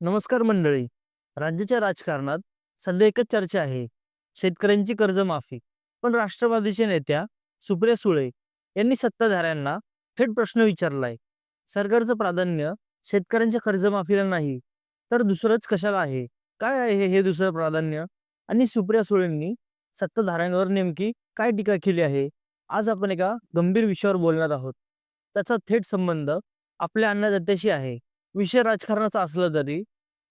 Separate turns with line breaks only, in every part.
नमस्कार मंडळी. राज्याच्या राजकारणात सध्या एकच चर्चा आहे. शेतकऱ्यांची कर्जमाफी. पण राष्ट्रवादीच्या नेत्या सुप्रिया सुळे यांनी सत्ताधाऱ्यांना थेट प्रश्न विचारलाय. सरकारचं प्राधान्य शेतकऱ्यांच्या कर्जमाफीला नाही तर दुसरंच कशाला आहे? काय आहे हे- हे दुसरं प्राधान्य? आणि सुप्रिया सुळेंनी सत्ताधाऱ्यांवर नेमकी काय टीका केली आहे? आज आपण एका गंभीर विषयावर बोलणार आहोत. त्याचा थेट संबंध आपल्या अन्नदात्याशी आहे. विषय राजकारणाचा असला तरी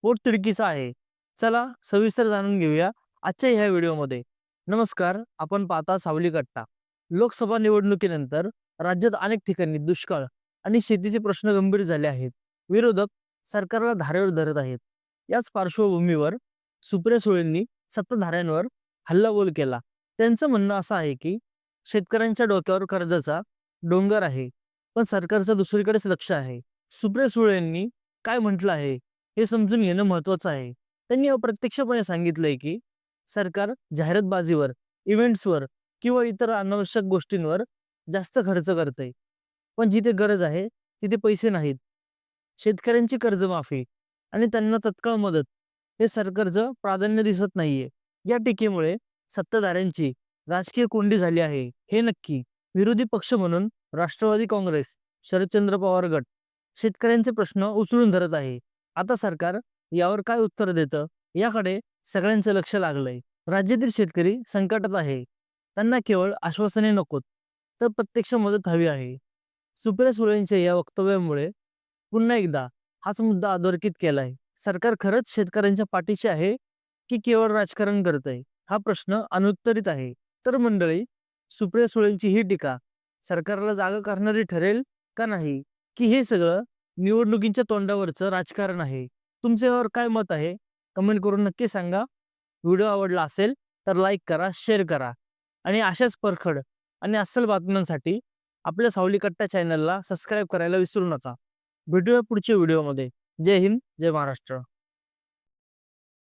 पोटतिडकीचा आहे. चला सविस्तर जाणून घेऊया आजच्या ह्या व्हिडिओमध्ये. नमस्कार आपण पाहता सावली कट्टा लोकसभा निवडणुकीनंतर राज्यात अनेक ठिकाणी दुष्काळ आणि शेतीचे प्रश्न गंभीर झाले आहेत. विरोधक सरकारला धारेवर धरत आहेत. याच पार्श्वभूमीवर सुप्रिया सुळेंनी सत्ताधाऱ्यांवर हल्लाबोल केला. त्यांचं म्हणणं असं आहे की शेतकऱ्यांच्या डोक्यावर कर्जाचा डोंगर आहे पण सरकारचं दुसरीकडेच लक्ष आहे. सुप्रिया यांनी काय म्हटलं आहे हे समजून घेणं महत्वाचं आहे. त्यांनी अप्रत्यक्षपणे सांगितलंय की सरकार जाहिरातबाजीवर इव्हेंट्सवर किंवा इतर अनावश्यक गोष्टींवर जास्त खर्च करतंय. पण जिथे गरज आहे तिथे पैसे नाहीत. शेतकऱ्यांची कर्जमाफी आणि त्यांना तत्काळ मदत हे सरकारचं प्राधान्य दिसत नाहीये. या टीकेमुळे सत्ताधाऱ्यांची राजकीय कोंडी झाली आहे. हे नक्की विरोधी पक्ष म्हणून राष्ट्रवादी काँग्रेस शरदचंद्र पवार गट शेतकऱ्यांचे प्रश्न उचलून धरत आहे. आता सरकार यावर काय उत्तर देतं? याकडे सगळ्यांचं लक्ष लागलंय. राज्यातील शेतकरी संकटात आहे. त्यांना केवळ आश्वासने नकोत तर प्रत्यक्ष मदत हवी आहे. सुप्रिया सुळेंच्या या वक्तव्यामुळे पुन्हा एकदा हाच मुद्दा अधोरेखित केलाय. सरकार खरंच शेतकऱ्यांच्या पाठीशी आहे की केवळ राजकारण करत आहे हा प्रश्न अनुत्तरित आहे. तर मंडळी सुप्रिया सुळेंची ही टीका सरकारला जागा करणारी ठरेल का नाही? की हे सगळं निवडणुकींच्या तोंडावरचं राजकारण आहे. तुमच्यावर काय मत आहे? कमेंट करून नक्की सांगा. व्हिडिओ आवडला असेल तर लाईक करा शेअर करा. आणि अशाच परखड आणि अस्सल बातम्यांसाठी आपल्या सावली कट्टा चॅनलला सबस्क्राईब करायला विसरू नका. भेटूया पुढच्या व्हिडिओमध्ये. जय हिंद जय महाराष्ट्र.